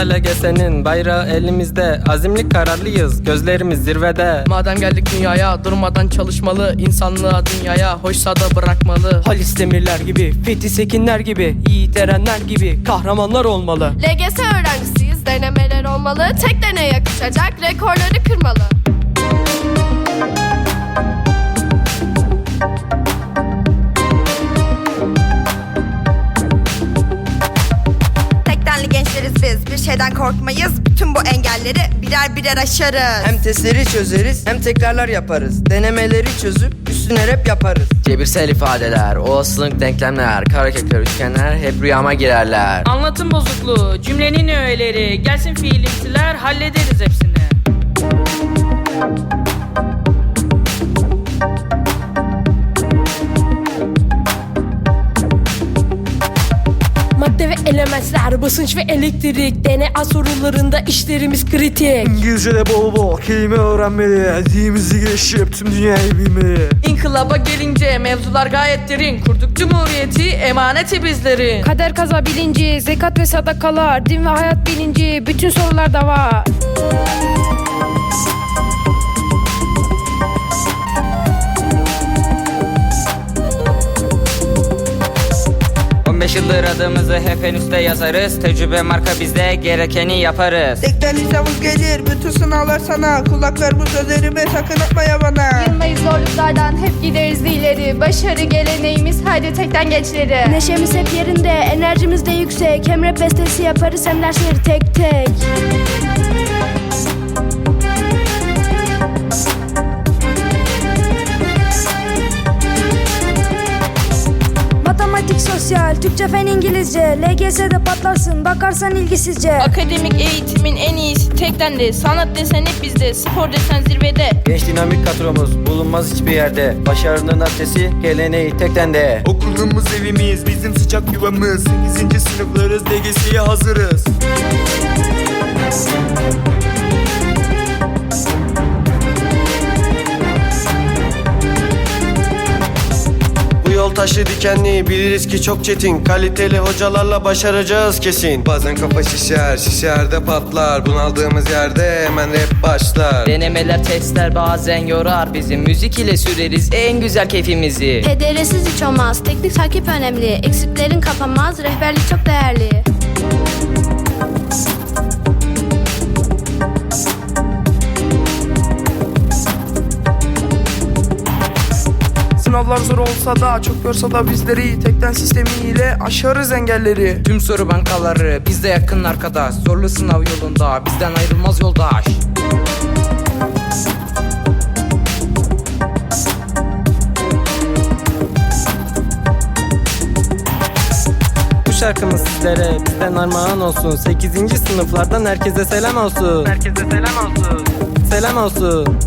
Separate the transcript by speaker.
Speaker 1: LGS'nin bayrağı elimizde. Azimli kararlıyız gözlerimiz zirvede.
Speaker 2: Madem geldik dünyaya durmadan çalışmalı. İnsanlığa dünyaya hoşsa da bırakmalı. Halis Demirler gibi, Fethi Sekinler gibi, Yiğit Erenler gibi kahramanlar olmalı.
Speaker 3: LGS öğrencisiyiz denemeler olmalı. Tek deneye yakışacak rekorları kırmalı
Speaker 4: korkmayız Bütün bu engelleri birer birer aşarız
Speaker 5: Hem testleri çözeriz hem tekrarlar yaparız. Denemeleri çözüp üstüne rap yaparız.
Speaker 6: Cebirsel ifadeler, olasılık denklemler, karekök üçgenler hep rüyama girerler.
Speaker 7: Anlatım bozukluğu, cümlenin öğeleri, gelsin fiilimsiler hallederiz hepsini.
Speaker 8: Madde ve elementler, basınç ve elektrik DNA sorularında işlerimiz kritik
Speaker 9: İngilizce'de bol bol kelime öğrenmeli Dilimizi geliştirip tüm dünyayı bilmeli
Speaker 7: İnkılaba gelince mevzular gayet derin. Kurduk cumhuriyeti, emaneti bizlerin.
Speaker 8: Kader kaza bilinci, zekat ve sadakalar Din ve hayat bilinci, bütün sorularda var
Speaker 1: yıldır adımızı hep en üstte yazarız. Tecrübe marka bizde gerekeni yaparız.
Speaker 5: Tekten lisamız gelir bütün sınavlar sana. Kulak ver bu sözlerime sakın atma bana.
Speaker 3: Yılmayız zorluklardan hep gideriz ileri. Başarı geleneğimiz haydi tekten gençleri
Speaker 8: Neşemiz hep yerinde, enerjimiz de yüksek. Hem rap bestesi yaparız hem dersleri tek tek sosyal, Türkçe, fen, İngilizce LGS'de patlarsın, bakarsan ilgisizce
Speaker 7: Akademik eğitimin en iyisi tekten de. Sanat desen hep bizde, spor desen zirvede.
Speaker 6: Genç dinamik kadromuz bulunmaz hiçbir yerde. Başarının adresi geleneği tekten de.
Speaker 9: Okulumuz evimiz bizim sıcak yuvamız 8. sınıflarız LGS'ye hazırız
Speaker 10: Taşı dikenli. Biliriz ki çok çetin. Kaliteli hocalarla başaracağız kesin. Bazen kafa şişer şişer de patlar. Bunaldığımız yerde hemen rap başlar.
Speaker 2: Denemeler, testler bazen yorar. Bizi Müzik ile süreriz en güzel keyfimizi.
Speaker 3: HDR'siz hiç olmaz. Teknik takip önemli. Eksiklerin kapanmaz. Rehberlik çok değerli
Speaker 5: Sınavlar zor olsa da çok yorsa da bizleri tekten sistemiyle aşarız engelleri.
Speaker 2: Tüm soru bankaları bizde yakın arkadaş. Zorlu sınav yolunda bizden ayrılmaz yoldaş.
Speaker 1: Bu şarkımız sizlere bizden armağan olsun. 8. sınıflardan herkese selam olsun. Herkese selam olsun. Selam olsun